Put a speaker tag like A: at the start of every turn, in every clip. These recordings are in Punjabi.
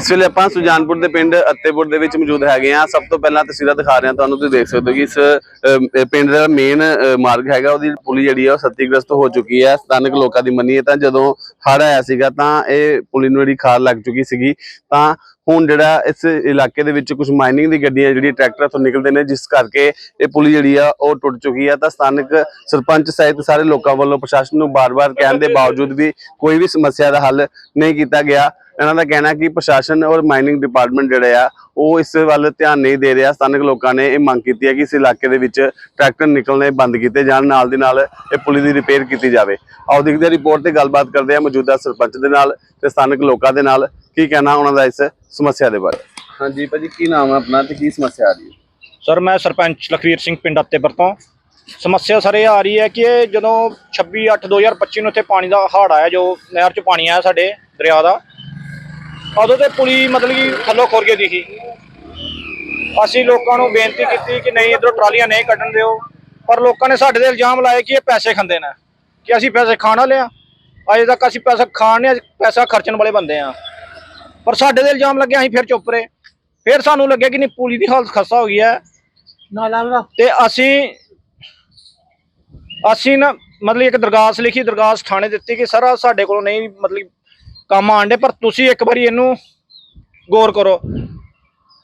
A: ਇਸ ਵੇਲੇ ਆਪਾਂ ਸੁਜਾਨਪੁਰ ਦੇ ਪਿੰਡ ਅੱਤੇਪੁਰ ਦੇ ਵਿੱਚ ਮੌਜੂਦ ਹੈਗੇ ਆ ਸਭ ਤੋਂ ਪਹਿਲਾਂ ਤਸਵੀਰਾਂ ਦਿਖਾ ਰਹੇ ਹਾਂ ਤੁਹਾਨੂੰ ਤੁਸੀਂ ਦੇਖ ਸਕਦੇ ਹੋ ਕਿ ਇਸ ਅਮ, ਪਿੰਡ ਦਾ ਮੇਨ ਮਾਰਗ ਹੈਗਾ। ਉਹਦੀ ਪੁਲੀ ਜਿਹੜੀ ਆ ਉਹ ਸਤੀਗ੍ਰਸਤ ਹੋ ਚੁੱਕੀ ਹੈ। ਸਥਾਨਕ ਲੋਕਾਂ ਦੀ ਮੰਨੀਏ ਤਾਂ ਜਦੋਂ ਹੜ ਆਇਆ ਸੀਗਾ ਤਾਂ ਇਹ ਪੁਲੀ ਨੂੰ ਜਿਹੜੀ ਖਾਰ ਲੱਗ ਚੁੱਕੀ ਸੀਗੀ। ਤਾਂ ਹੁਣ ਜਿਹੜਾ ਇਸ ਇਲਾਕੇ ਦੇ ਵਿੱਚ ਕੁਝ ਮਾਈਨਿੰਗ ਦੀ ਗੱਡੀਆਂ ਜਿਹੜੀ ਟਰੈਕਟਰ ਤੋਂ ਨਿਕਲਦੇ ਨੇ, ਜਿਸ ਕਰਕੇ ਇਹ ਪੁਲੀ ਜਿਹੜੀ ਆ, ਉਹ ਟੁੱਟ ਚੁੱਕੀ ਆ। ਤਾਂ ਸਥਾਨਕ ਸਰਪੰਚ ਸਹਿਤ ਸਾਰੇ ਲੋਕਾਂ ਵੱਲੋਂ ਪ੍ਰਸ਼ਾਸਨ ਨੂੰ ਬਾਰ-ਬਾਰ ਕਹਿਣ ਦੇ ਬਾਵਜੂਦ ਵੀ ਕੋਈ ਵੀ ਸਮੱਸਿਆ ਦਾ ਹੱਲ ਨਹੀਂ ਕੀਤਾ ਗਿਆ। ਇਹਨਾਂ ਦਾ ਕਹਿਣਾ ਕਿ ਪ੍ਰਸ਼ਾਸਨ ਔਰ ਮਾਈਨਿੰਗ ਡਿਪਾਰਟਮੈਂਟ ਜਿਹੜੇ ਆ, ਉਹ ਇਸ ਵੱਲ ਧਿਆਨ ਨਹੀਂ ਦੇ ਰਿਹਾ। ਸਥਾਨਕ ਲੋਕਾਂ ਨੇ ਇਹ ਮੰਗ ਕੀਤੀ ਹੈ ਕਿ ਇਸ ਇਲਾਕੇ ਦੇ ਵਿੱਚ ਟਰੈਕਟਰ ਨਿਕਲਣੇ ਬੰਦ ਕੀਤੇ ਜਾਣ, ਨਾਲ ਦੀ ਨਾਲ ਇਹ ਪੁਲੀ ਦੀ ਰਿਪੇਅਰ ਕੀਤੀ ਜਾਵੇ। ਆਓ ਦੇਖਦੇ ਹਾਂ ਰਿਪੋਰਟ ਤੇ ਗੱਲਬਾਤ ਕਰਦੇ ਹਾਂ ਮੌਜੂਦਾ ਸਰਪੰਚ ਦੇ ਨਾਲ ਤੇ ਸਥਾਨਕ ਲੋਕਾਂ ਦੇ ਨਾਲ। ਕੀ ਕਹਿਣਾ ਉਹਨਾਂ ਦਾ ਇਸ ਸਮੱਸਿਆ ਦੇ ਬਾਰੇ? ਹਾਂਜੀ ਭਾਜੀ ਕੀ ਨਾਮ ਹੈ ਆਪਣਾ ਤੇ ਕੀ ਸਮੱਸਿਆ ਆ ਰਹੀ ਹੈ?
B: ਸਰ ਮੈਂ ਸਰਪੰਚ ਲਖਵੀਰ ਸਿੰਘ ਪਿੰਡ ਅੱਤੇਪੁਰ ਤੋਂ। ਸਮੱਸਿਆ ਸਰ ਇਹ ਆ ਰਹੀ ਹੈ ਕਿ ਇਹ ਜਦੋਂ 26 8 2025 ਨੂੰ ਇੱਥੇ ਪਾਣੀ ਦਾ ਹੜ੍ਹ ਆਇਆ ਜੋ ਨਹਿਰ 'ਚ ਪਾਣੀ ਆਇਆ ਸਾਡੇ ਦਰਿਆ ਦਾ ਉਦੋਂ ਤੇ ਪੁਲੀ ਮਤਲਬ ਕਿ ਥੱਲੋਂ ਖੁਰ ਗਈ ਦੀ ਸੀ। ਅਸੀਂ ਲੋਕਾਂ ਨੂੰ ਬੇਨਤੀ ਕੀਤੀ ਕਿ ਨਹੀਂ ਇਧਰੋਂ ਟਰਾਲੀਆਂ ਨਹੀਂ ਕੱਢਣ ਦਿਓ। ਪਰ ਲੋਕਾਂ ਨੇ ਸਾਡੇ ਤੇ ਇਲਜ਼ਾਮ ਲਾਏ ਕਿ ਇਹ ਪੈਸੇ ਖਾਂਦੇ ਨੇ ਕਿ ਅਸੀਂ ਪੈਸੇ ਖਾਣਾ ਲਿਆ ਅਜੇ ਤੱਕ ਅਸੀਂ ਪੈਸਾ ਖਾਣ ਨਹੀਂ ਪੈਸਾ ਖਰਚਣ ਵਾਲੇ ਬੰਦੇ ਆ ਪਰ ਸਾਡੇ ਤੇ ਇਲਜ਼ਾਮ ਲੱਗਿਆ ਅਸੀਂ ਫਿਰ ਚੁੱਪ ਰਹੇ। ਫਿਰ ਸਾਨੂੰ ਲੱਗਿਆ ਕਿ ਨਹੀਂ ਪੁਲੀ ਦੀ ਹਾਲਤ ਖਸਤਾ ਹੋ ਗਈ ਹੈ। ਤੇ ਅਸੀਂ ਅਸੀਂ ਨਾ ਮਤਲਬ ਇੱਕ ਦਰਗਾਸ ਲਿਖੀ ਦਰਗਾਸ ਥਾਣੇ ਦਿੱਤੀ ਕਿ ਸਰ ਆਹ ਸਾਡੇ ਕੋਲ ਨਹੀਂ ਮਤਲਬ ਕੰਮ ਆਂਡੇ ਪਰ ਤੁਸੀਂ ਇੱਕ ਵਾਰੀ ਇਹਨੂੰ ਗੌਰ ਕਰੋ।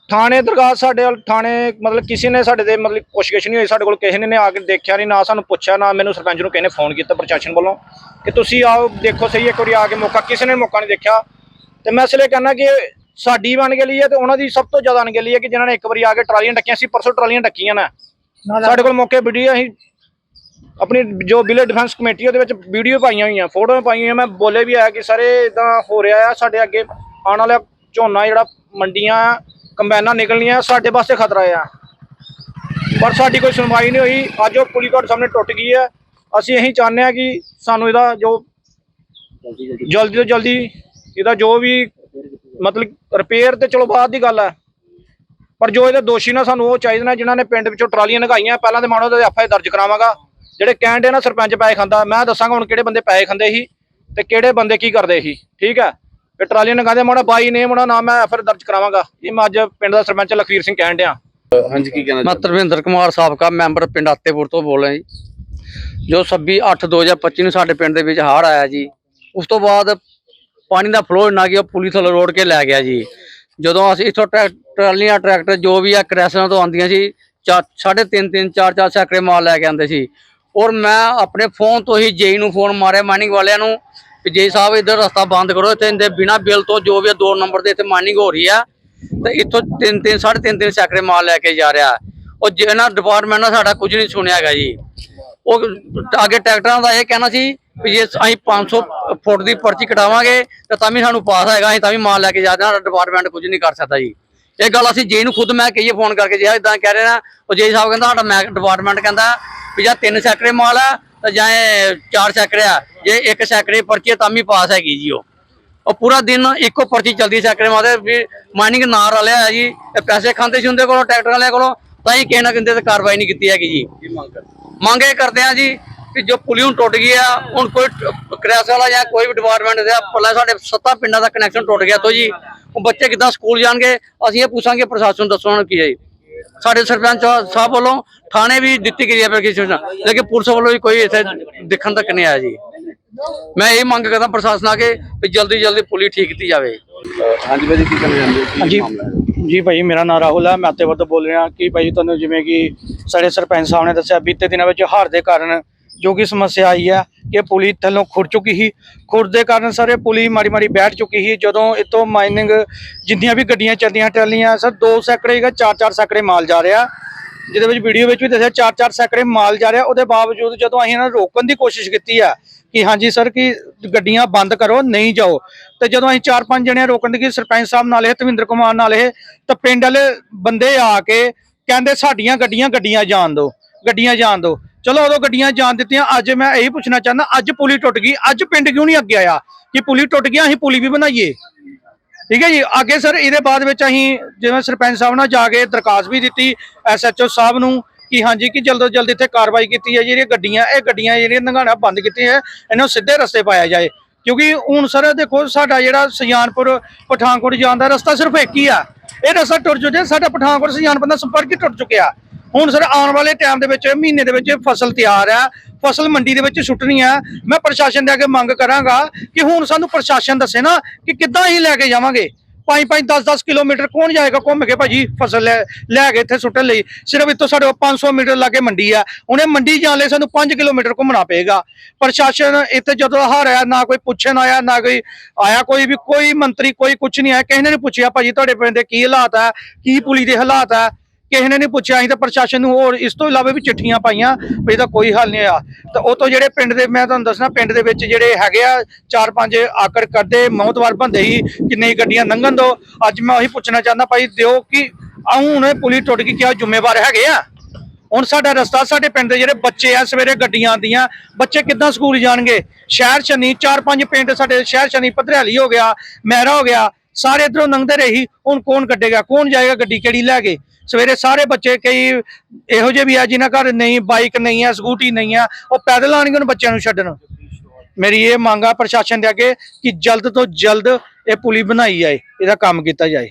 B: ਥਾਣੇ ਦਰਗਾਸ ਸਾਡੇ ਵੱਲ ਥਾਣੇ ਮਤਲਬ ਕਿਸੇ ਨੇ ਸਾਡੇ ਤੇ ਮਤਲਬ ਪੁੱਛਗਿੱਛ ਨਹੀਂ ਹੋਈ ਸਾਡੇ ਕੋਲ ਕਿਸੇ ਨੇ ਆ ਕੇ ਦੇਖਿਆ ਨਹੀਂ ਨਾ ਸਾਨੂੰ ਪੁੱਛਿਆ ਨਾ ਮੈਨੂੰ ਸਰਪੰਚ ਨੂੰ ਕਿਸੇ ਨੇ ਫੋਨ ਕੀਤਾ ਪ੍ਰਸ਼ਾਸਨ ਵੱਲੋਂ ਕਿ ਤੁਸੀਂ ਆਓ ਦੇਖੋ ਸਹੀ ਇੱਕ ਵਾਰੀ ਆ ਕੇ ਮੌਕਾ ਕਿਸੇ ਨੇ ਮੌਕਾ ਨਹੀਂ ਦੇਖਿਆ। ਤੇ ਮੈਂ ਇਸ ਲਈ ਕਹਿੰਦਾ ਕਿ ਸਾਡੀ ਬਣ ਗਈ ਹੈ ਤੇ ਉਹਨਾਂ ਦੀ ਸਭ ਤੋਂ ਜ਼ਿਆਦਾ ਅਣਗਹਿਲੀ ਹੈ ਕਿ ਜਿਨ੍ਹਾਂ ਨੇ ਇੱਕ ਵਾਰੀ ਆ ਕੇ ਟਰਾਲੀਆਂ ਡੱਕੀਆਂ ਸੀ ਪਰਸੋਂ ਟਰਾਲੀਆਂ ਡੱਕੀਆਂ ਨੇ। ਸਾਡੇ ਕੋਲ ਮੌਕੇ ਵੀਡੀਓ ਅਸੀਂ ਆਪਣੀ ਜੋ ਵਿਲੇਜ ਡਿਫੈਂਸ ਕਮੇਟੀ ਉਹਦੇ ਵਿੱਚ ਵੀਡੀਓ ਪਾਈਆਂ ਹੋਈਆਂ ਫੋਟੋਆਂ ਪਾਈਆਂ ਹੋਈਆਂ ਮੈਂ ਬੋਲੇ ਵੀ ਆਇਆ ਕਿ ਸਾਰੇ ਇਦਾਂ ਹੋ ਰਿਹਾ ਆ ਸਾਡੇ ਅੱਗੇ ਆਉਣ ਵਾਲਾ ਝੋਨਾ ਜਿਹੜਾ ਮੰਡੀਆਂ ਆ, ਕੰਬਾਈਨਾਂ ਨਿਕਲਣੀਆਂ ਸਾਡੇ ਵਾਸਤੇ ਖਤਰਾ ਆ। ਪਰ ਸਾਡੀ ਕੋਈ ਸੁਣਵਾਈ ਨਹੀਂ ਹੋਈ ਅੱਜ ਉਹ ਪੁਲੀ ਤੁਹਾਡੇ ਸਾਹਮਣੇ ਟੁੱਟ ਗਈ ਹੈ। ਅਸੀਂ ਇਹੀ ਚਾਹੁੰਦੇ ਆ ਕਿ ਸਾਨੂੰ ਇਹਦਾ ਜੋ ਜਲਦੀ ਤੋਂ ਜਲਦੀ ਇਹਦਾ ਜੋ ਵੀ ਮਤਲਬ ਰਿਪੇਅਰ ਤੇ ਚਲੋ ਬਾਅਦ ਦੀ ਗੱਲ ਹੈ। ਪਰ ਜੋ ਇਹਦੇ ਦੋਸ਼ੀ ਨਾ ਸਾਨੂੰ ਉਹ ਚਾਹੀਦੇ ਨੇ ਜਿਨ੍ਹਾਂ ਨੇ ਪਿੰਡ ਵਿੱਚੋਂ ਟਰਾਲੀਆਂ ਲਗਾਈਆਂ ਪਹਿਲਾਂ ਤੇ ਮਾਣੋ ਤੇ ਐਫਆਈ ਦਰਜ ਕਰਾਵਾਂਗਾ। ਜਿਹੜੇ ਕਹਿੰਦੇ ਨਾ ਸਰਪੰਚ ਪੈਸੇ ਖਾਂਦਾ ਮੈਂ ਦੱਸਾਂਗਾ ਹੁਣ ਕਿਹੜੇ ਬੰਦੇ ਪੈਸੇ ਖਾਂਦੇ ਸੀ ਤੇ ਕਿਹੜੇ ਬੰਦੇ ਕੀ ਕਰਦੇ ਸੀ ਠੀਕ ਹੈ? ਤੇ ਟਰਾਲੀਆਂ ਲਗਾਉਂਦੇ ਮਾੜਾ ਬਾਈ ਨੇ ਮਾੜਾ ਨਾਮ ਮੈਂ ਐਫਆਈ ਦਰਜ ਕਰਾਵਾਂਗਾ। ਇਹ ਮੈਂ ਅੱਜ ਪਿੰਡ ਦਾ ਸਰਪੰਚ ਲਖਵੀਰ ਸਿੰਘ ਕਹਿਣ ਡਿਆ।
A: ਹਾਂਜੀ ਕੀ ਕਹਿਣਾ
C: ਮੈਂ ਤਰਵਿੰਦਰ ਕੁਮਾਰ ਸਾਬਕਾ ਮੈਂਬਰ ਪਿੰਡ ਆਤੇਪੁਰ ਤੋਂ ਬੋਲ ਰਿਹਾ ਜੀ। ਜੋ 26 8 2025 ਨੂੰ ਸਾਡੇ ਪਿੰਡ ਦੇ ਵਿੱਚ ਹੜ੍ਹ ਆਇਆ ਜੀ ਉਸ ਤੋਂ ਬਾਅਦ ਪਾਣੀ ਦਾ ਫਲੋ ਇੰਨਾ ਕਿ ਉਹ ਪੁਲਿਸ ਥੱਲੇ ਰੋੜ ਕੇ ਲੈ ਗਿਆ ਜੀ। ਜਦੋਂ ਅਸੀਂ ਇੱਥੋਂ ਟਰੈ- ਟਰਾਲੀਆਂ, ਟਰੈਕਟਰ ਜੋ ਵੀ ਆ ਕ੍ਰੈਸ਼ਨਾਂ ਤੋਂ ਆਉਂਦੀਆਂ ਸੀ ਚਾ- ਸਾਢੇ ਤਿੰਨ ਤਿੰਨ, ਚਾਰ ਚਾਰ ਸੈਕੜੇ ਮਾਲ ਲੈ ਕੇ ਆਉਂਦੇ ਸੀ। ਔਰ ਮੈਂ ਆਪਣੇ ਫੋਨ ਤੋਂ ਹੀ ਜੇਈ ਨੂੰ ਫੋਨ ਮਾਰਿਆ ਮਾਈਨਿੰਗ ਵਾਲਿਆਂ ਨੂੰ ਕਿ ਜੇਈ ਸਾਹਿਬ ਇੱਧਰ ਰਸਤਾ ਬੰਦ ਕਰੋ, ਇੱਥੇ ਇਹਦੇ ਬਿਨਾ ਬਿੱਲ ਤੋਂ ਜੋ ਵੀ ਆ ਦੋ ਨੰਬਰ ਦੇ ਇੱਥੇ ਮਾਈਨਿੰਗ ਹੋ ਰਹੀ ਆ, ਤੇ ਇੱਥੋਂ ਤਿੰਨ ਤਿੰਨ, ਸਾਢੇ ਤਿੰਨ ਤਿੰਨ ਸੈਕੜੇ ਮਾਲ ਲੈ ਕੇ ਜਾ ਰਿਹਾ। ਉਹ ਜਿਹਨਾਂ ਡਿਪਾਰਟਮੈਂਟ ਨਾਲ ਸਾਡਾ ਕੁਝ ਨਹੀਂ ਸੁਣਿਆ ਹੈਗਾ ਜੀ। ਉਹ ਅੱਗੇ ਟਰੈਕਟਰਾਂ ਦਾ ਇਹ ਕਹਿਣਾ ਸੀ ਵੀ ਜੇ ਅਸੀਂ 500 ਫੁੱਟ ਦੀ ਪਰਚੀ ਕਟਾਵਾਂਗੇ ਤਾਂ ਤਾਂ ਵੀ ਸਾਨੂੰ ਪਾਸ ਹੈਗਾ, ਅਸੀਂ ਤਾਂ ਵੀ ਮਾਲ ਲੈ ਕੇ ਜਾਂਦੇ ਹਾਂ ਡਿਪਾਰਟਮੈਂਟ ਕੁਝ ਨਹੀਂ ਕਰ ਸਕਦਾ ਜੀ। ਇਹ ਗੱਲ ਅਸੀਂ ਜੇ ਨੂੰ ਖੁਦ ਮੈਂ ਕਹੀਏ ਫੋਨ ਕਰਕੇ, ਜੇ ਇਦਾਂ ਕਹਿ ਰਹੇ ਨਾ, ਉਹ ਜੇ ਸਾਹਿਬ ਕਹਿੰਦਾ ਸਾਡਾ ਮੈਂ ਡਿਪਾਰਟਮੈਂਟ ਕਹਿੰਦਾ ਵੀ ਜਾਂ ਤਿੰਨ ਸੈਕਟਰੇ ਮਾਲ ਆ ਤਾਂ ਜਾਂ ਇਹ ਚਾਰ ਸੈਕਟਰੇ ਆ, ਜੇ ਇੱਕ ਸੈਕਟਰੇ ਪਰਚੀ ਆ ਤਾਂ ਵੀ ਪਾਸ ਹੈਗੀ ਜੀ ਉਹ। ਉਹ ਪੂਰਾ ਦਿਨ ਇੱਕੋ ਪਰਚੀ ਚੱਲਦੀ ਸੈਕਟਰੇ ਮਾਦੇ ਵੀ ਮਾਈਨਿੰਗ ਨਾਲ ਵਾਲਿਆ ਹੈ ਜੀ ਪੈਸੇ ਖਾਂਦੇ ਸੀ ਉਹਦੇ ਕੋਲੋਂ, ਟਰੈਕਟਰ ਵਾਲਿਆਂ ਕੋਲੋਂ ਤਾਂ ਹੀ ਕਿਸੇ ਨਾ ਕਿਸੇ ਤੇ ਕਾਰਵਾਈ ਨਹੀਂ ਕੀਤੀ ਹੈਗੀ ਜੀ।
A: ਕੀ ਮੰਗ ਕਰਦੇ?
C: ਮੰਗ ਇਹ ਕਰਦੇ ਆ ਜੀ ਕਿ ਜੋ ਪੁਲੀ ਹੁਣ ਟੁੱਟ ਗਈ ਆ ਹੁਣ ਕੋਈ ਕ੍ਰੈਸ ਵਾਲਾ ਜਾਂ ਕੋਈ ਵੀ ਡਿਪਾਰਟਮੈਂਟ ਦਾ ਪੱਲਾ ਸਾਡੇ ਸੱਤਾ ਪਿੰਡਾਂ ਦਾ ਕਨੈਕਸ਼ਨ ਟੁੱਟ ਗਿਆ ਤੋਂ ਜੀ। ਉਹ ਬੱਚੇ ਕਿੱਦਾਂ ਸਕੂਲ ਜਾਣਗੇ ਅਸੀਂ ਇਹ ਪੁੱਛਾਂਗੇ ਪ੍ਰਸ਼ਾਸਨ ਦੱਸੋ ਉਹਨਾਂ ਕੀ ਹੈ ਜੀ। ਸਾਡੇ ਸਰਪੰਚ ਸਾਹਿਬ ਵੱਲੋਂ ਥਾਣੇ ਵੀ ਦਿੱਤੀ ਗਈ ਹੈ ਐਪਲੀਕੇਸ਼ਨ ਲੇਕਿਨ ਪੁਲਿਸ ਵੱਲੋਂ ਵੀ ਕੋਈ ਇੱਥੇ ਦੇਖਣ ਤੱਕ ਨਹੀਂ ਆਇਆ ਜੀ। ਮੈਂ ਇਹ ਮੰਗ ਕਰਦਾ ਪ੍ਰਸ਼ਾਸਨ ਆ ਕੇ ਵੀ ਜਲਦੀ ਜਲਦੀ ਪੁਲੀ ਠੀਕ ਕੀਤੀ ਜਾਵੇ।
A: ਹਾਂਜੀ ਭਾਜੀ ਕੀ ਕਹਿਣਾ ਚਾਹੁੰਦੇ ਹੋ? ਕੀ
B: ਹਾਂਜੀ।
A: ਮਾਮਲਾ ਹੈ?
B: ਜੀ ਭਾਈ, ਮੇਰਾ ਨਾਮ ਰਾਹੁਲ ਹੈ ਮੈਂ ਅੱਤੇਵਰ ਤੋਂ ਬੋਲ ਰਿਹਾ ਕਿ ਭਾਈ, ਤੁਹਾਨੂੰ ਜਿਵੇਂ ਕਿ ਸਾਡੇ ਸਰਪੰਚ ਸਾਹਿਬ ਨੇ ਦੱਸਿਆ, ਬੀਤੇ ਦਿਨਾਂ ਵਿੱਚ ਹਾਰ ਦੇ ਕਾਰਨ ਜੋ ਕਿ ਸਮੱਸਿਆ ਆਈ ਹੈ ਕਿ ਪੁਲੀ ਥੱਲੋਂ ਖੁਰ ਚੁੱਕੀ ਸੀ। ਖੁਰ ਦੇ ਕਾਰਨ ਸਾਰੇ ਪੁਲੀ ਮਾੜੀ ਮਾੜੀ ਬੈਠ ਚੁੱਕੀ ਸੀ। ਜਦੋਂ ਇਤੋਂ ਮਾਈਨਿੰਗ ਜਿੰਨੀਆਂ ਵੀ ਗੱਡੀਆਂ ਚੱਲਦੀਆਂ ਟਰਾਲੀਆਂ, ਸਰ 2 ਸੈਕੜੇ ਜਾਂ 4-4 ਸੈਕੜੇ ਮਾਲ ਜਾ ਰਿਹਾ। ਜਿਹਦੇ ਵਿੱਚ ਵੀਡੀਓ ਵਿੱਚ ਵੀ ਦੱਸਿਆ 4-4 ਸੈਕੜੇ ਮਾਲ ਜਾ ਰਿਹਾ। ਉਹਦੇ ਬਾਵਜੂਦ ਜਦੋਂ ਅਸੀਂ ਇਹਨਾਂ ਨੂੰ ਰੋਕਣ ਦੀ ਕੋਸ਼ਿਸ਼ ਕੀਤੀ ਆ ਕਿ ਹਾਂਜੀ ਸਰ ਕਿ ਗੱਡੀਆਂ ਬੰਦ ਕਰੋ, ਨਹੀਂ ਜਾਓ। ਤੇ ਜਦੋਂ ਅਸੀਂ 4-5 ਜਣੇ ਰੋਕਣ ਦੀ ਸਰਪੰਚ ਸਾਹਿਬ ਨਾਲ ਇਹ, ਤਵਿੰਦਰ ਕੁਮਾਰ ਨਾਲ ਇਹ, ਤਾਂ ਪਿੰਡ ਵਾਲੇ ਬੰਦੇ ਆ ਕੇ ਕਹਿੰਦੇ ਸਾਡੀਆਂ ਗੱਡੀਆਂ ਗੱਡੀਆਂ ਜਾਣ ਦਿਓ, ਗੱਡੀਆਂ ਜਾਣ ਦਿਓ। ਚਲੋ ਉਦੋਂ ਗੱਡੀਆਂ ਜਾਣ ਦਿੱਤੀਆਂ, ਅੱਜ ਮੈਂ ਇਹੀ ਪੁੱਛਣਾ ਚਾਹੁੰਦਾ, ਅੱਜ ਪੁਲੀ ਟੁੱਟ ਗਈ, ਅੱਜ ਪਿੰਡ ਕਿਉਂ ਨਹੀਂ ਅੱਗੇ ਆਇਆ? ਕਿ ਪੁਲੀ ਟੁੱਟ ਗਿਆ, ਅਸੀਂ ਪੁਲੀ ਵੀ ਬਣਾਈਏ। ਠੀਕ ਹੈ ਜੀ? ਅੱਗੇ ਸਰ, ਇਹਦੇ ਬਾਅਦ ਵਿੱਚ ਅਸੀਂ ਜਿਵੇਂ ਸਰਪੰਚ ਸਾਹਿਬ ਨਾਲ ਜਾ ਕੇ ਦਰਖਾਸਤ ਵੀ ਦਿੱਤੀ, ਐਸਐਚਓ ਸਾਹਿਬ ਨੂੰ ਕਿ ਹਾਂਜੀ ਕਿ ਜਲਦ ਤੋਂ ਜਲਦ ਇੱਥੇ ਕਾਰਵਾਈ ਕੀਤੀ ਹੈ ਜਿਹੜੀਆਂ ਗੱਡੀਆਂ, ਇਹ ਗੱਡੀਆਂ ਜਿਹੜੀਆਂ ਨੰਗਾਣਾ ਬੰਦ ਕੀਤੀਆਂ ਇਹਨਾਂ ਨੂੰ ਸਿੱਧੇ ਰਸਤੇ ਪਾਇਆ ਜਾਏ। ਕਿਉਂਕਿ ਹੁਣ ਸਰ ਦੇਖੋ, ਸਾਡਾ ਜਿਹੜਾ ਸੁਜਾਨਪੁਰ, ਪਠਾਨਕੋਟ ਜਾਣ ਦਾ ਰਸਤਾ ਸਿਰਫ ਇੱਕ ਹੀ ਆ। ਇਹ ਰਸਤਾ ਟੁੱਟ ਚੁੱਕਿਆ, ਸਾਡਾ ਪਠਾਨਕੋਟ ਸੁਜਾਨਪੁਰ ਦਾ ਸੰਪਰਕ ਹੀ ਟੁੱਟ ਚੁੱਕਿਆ। ਹੁਣ ਸਰ ਆਉਣ ਵਾਲੇ ਟਾਈਮ ਦੇ ਵਿੱਚ, ਮਹੀਨੇ ਦੇ ਵਿੱਚ ਫਸਲ ਤਿਆਰ ਆ, ਫਸਲ ਮੰਡੀ ਦੇ ਵਿੱਚ ਸੁੱਟਣੀ ਆ। ਮੈਂ ਪ੍ਰਸ਼ਾਸਨ ਦੇ ਅੱਗੇ ਮੰਗ ਕਰਾਂਗਾ ਕਿ ਹੁਣ ਸਾਨੂੰ ਪ੍ਰਸ਼ਾਸਨ ਦੱਸੇ ਨਾ ਕਿ ਕਿੱਦਾਂ ਹੀ ਲੈ ਕੇ ਜਾਵਾਂਗੇ। 5-5 10-10 ਕਿਲੋਮੀਟਰ ਕੌਣ ਜਾਏਗਾ ਘੁੰਮ ਕੇ ਭਾਜੀ ਫਸਲ ਲੈ ਲੈ ਕੇ ਇੱਥੇ ਸੁੱਟਣ ਲਈ? ਸਿਰਫ ਇੱਥੋਂ ਸਾਡੇ ਕੋਲ 500 ਮੀਟਰ ਲਾਗੇ ਮੰਡੀ ਆ। ਉਹਨੇ ਮੰਡੀ ਜਾਣ ਲਈ ਸਾਨੂੰ 5 ਕਿਲੋਮੀਟਰ ਘੁੰਮਣਾ ਪਏਗਾ। ਪ੍ਰਸ਼ਾਸਨ ਇੱਥੇ ਜਦੋਂ ਹਾਰਿਆ ਨਾ ਕੋਈ ਪੁੱਛਣ ਆਇਆ, ਨਾ ਕੋਈ ਆਇਆ ਕੋਈ ਵੀ, ਕੋਈ ਮੰਤਰੀ ਕੋਈ ਕੁਝ ਨਹੀਂ ਆਇਆ। ਕਿਸੇ ਨੇ ਨਹੀਂ ਪੁੱਛਿਆ, ਭਾਜੀ ਤੁਹਾਡੇ ਪਿੰਡ ਦੇ ਕੀ ਹਾਲਾਤ ਆ, ਕੀ ਪੁਲੀ ਦੇ ਹਾਲਾਤ ਆ। ਕਿਸੇ ਨੇ ਨਹੀਂ ਪੁੱਛਿਆ, ਅਸੀਂ ਤਾਂ ਪ੍ਰਸ਼ਾਸਨ ਨੂੰ ਹੋਰ ਇਸ ਤੋਂ ਇਲਾਵਾ ਵੀ ਚਿੱਠੀਆਂ ਪਾਈਆਂ ਵੀ ਇਹਦਾ ਕੋਈ ਹੱਲ ਨਹੀਂ ਆ ਤਾਂ ਉਹ ਤੋਂ ਜਿਹੜੇ ਪਿੰਡ ਦੇ, ਮੈਂ ਤੁਹਾਨੂੰ ਦੱਸਣਾ, ਪਿੰਡ ਦੇ ਵਿੱਚ ਜਿਹੜੇ ਹੈਗੇ ਆ, ਚਾਰ ਪੰਜ ਆਕੜ ਕਰਦੇ, ਮੌਤਵਾਰ ਬੰਦੇ ਹੀ ਕਿੰਨੀ ਗੱਡੀਆਂ ਲੰਘਣ ਦੋ। ਅੱਜ ਮੈਂ ਉਹੀ ਪੁੱਛਣਾ ਚਾਹੁੰਦਾ ਭਾਈ, ਦਿਓ ਕਿ ਆ ਹੁਣ ਪੁਲੀ ਟੁੱਟ ਗਈ, ਕਿਆ ਜ਼ਿੰਮੇਵਾਰ ਹੈਗੇ ਆ? ਹੁਣ ਸਾਡਾ ਰਸਤਾ, ਸਾਡੇ ਪਿੰਡ ਦੇ ਜਿਹੜੇ ਬੱਚੇ ਆ, ਸਵੇਰੇ ਗੱਡੀਆਂ ਆਉਂਦੀਆਂ, ਬੱਚੇ ਕਿੱਦਾਂ ਸਕੂਲ ਜਾਣਗੇ? ਸ਼ਹਿਰ ਸ਼ਨੀ, ਚਾਰ ਪੰਜ ਪਿੰਡ ਸਾਡੇ ਸ਼ਹਿਰ ਸ਼ਨੀ ਪਧਰਿਆਲੀ ਹੋ ਗਿਆ, ਮਹਿਰਾ ਹੋ ਗਿਆ, ਸਾਰੇ ਇਧਰੋਂ ਲੰਘਦੇ ਰਹੀ, ਹੁਣ ਕੌਣ ਕੱਢੇਗਾ ਕੌਣ ਜਾਏਗਾ ਗੱਡੀ ਕਿਹੜੀ ਲੈ ਕੇ? ਸਵੇਰੇ ਸਾਰੇ ਬੱਚੇ ਕਈ ਇਹੋ ਜਿਹੇ ਵੀ ਆ ਜਿਨ੍ਹਾਂ ਘਰ ਨਹੀਂ ਬਾਈਕ ਨਹੀਂ ਆ ਸਕੂਟੀ ਨਹੀਂ ਆ, ਉਹ ਪੈਦਲ ਆਣਗੇ ਉਹਨਾਂ ਬੱਚਿਆਂ ਨੂੰ ਛੱਡਣ। ਮੇਰੀ ਇਹ ਮੰਗ ਆ ਪ੍ਰਸ਼ਾਸਨ ਦੇ ਅੱਗੇ ਕਿ ਜਲਦ ਤੋਂ ਜਲਦ ਇਹ ਪੁਲੀ ਬਣਾਈ ਜਾਏ, ਇਹਦਾ ਕੰਮ ਕੀਤਾ ਜਾਏ।